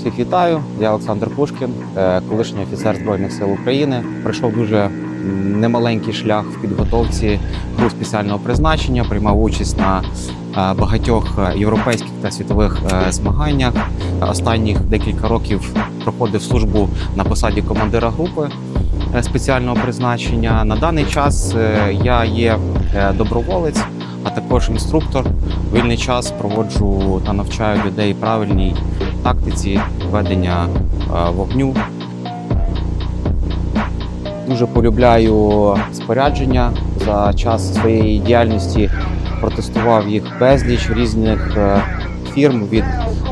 Всіх вітаю, я Олександр Пушкін, е, колишній офіцер Збройних сил України. Пройшов дуже немаленький шлях в підготовці гру спеціального призначення, приймав участь на е, багатьох європейських та світових е, змаганнях. Останніх декілька років проходив службу на посаді командира групи спеціального призначення. На даний час я є доброволець, а також інструктор. Вільний час проводжу та навчаю людей правильній тактиці ведення е, вогню. Дуже полюбляю спорядження. За час своєї діяльності протестував їх безліч різних е, фірм від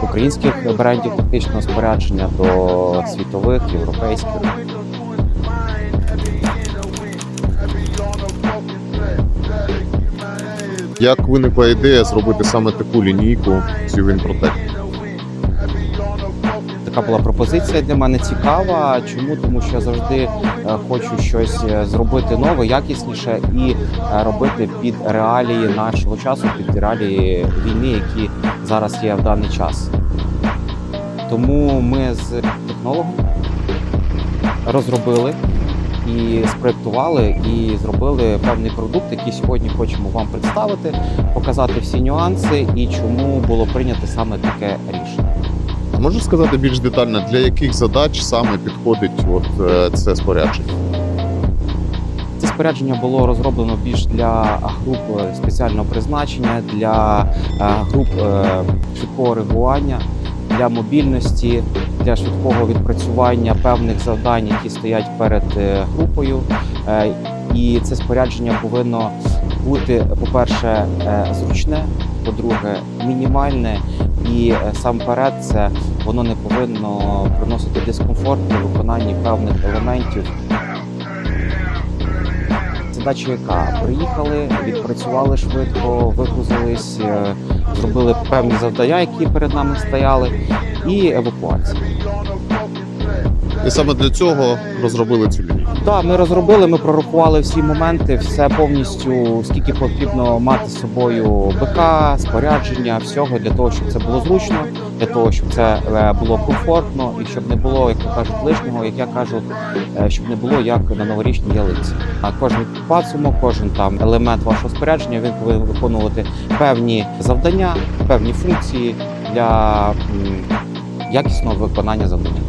українських брендів тактичного спорядження до світових, європейських. Як виникла ідея зробити саме таку лінійку з Ювінпротек? Така була пропозиція для мене цікава. Чому? Тому що я завжди е, хочу щось е, зробити нове, якісніше і е, робити під реалії нашого часу, під реалії війни, які зараз є в даний час. Тому ми з технологом розробили і спроектували, і зробили певний продукт, який сьогодні хочемо вам представити, показати всі нюанси і чому було прийнято саме таке рішення. А можеш сказати більш детально, для яких задач саме підходить от е, це спорядження? Це спорядження було розроблено більш для груп е, спеціального призначення, для е, груп е, швидкого реагування, для мобільності, для швидкого відпрацювання певних завдань, які стоять перед е, групою. Е, І це спорядження повинно бути, по-перше, е, зручне, по-друге, мінімальне, і сам перед це воно не повинно приносити дискомфорт при виконанні певних елементів Задача ЧВК. Приїхали, відпрацювали швидко, вигрузились, е, зробили певні завдання, які перед нами стояли, і евакуація. І саме для цього розробили цю лінійку. Так, ми розробили, ми прорахували всі моменти, все повністю, скільки потрібно мати з собою БК, спорядження, всього для того, щоб це було зручно, для того, щоб це е, було комфортно і щоб не було, як то кажуть, лишнього, як я кажу, е, щоб не було як на новорічній ялинці. А кожен пацумок, кожен там елемент вашого спорядження він повинен виконувати певні завдання, певні функції для якісного виконання завдання.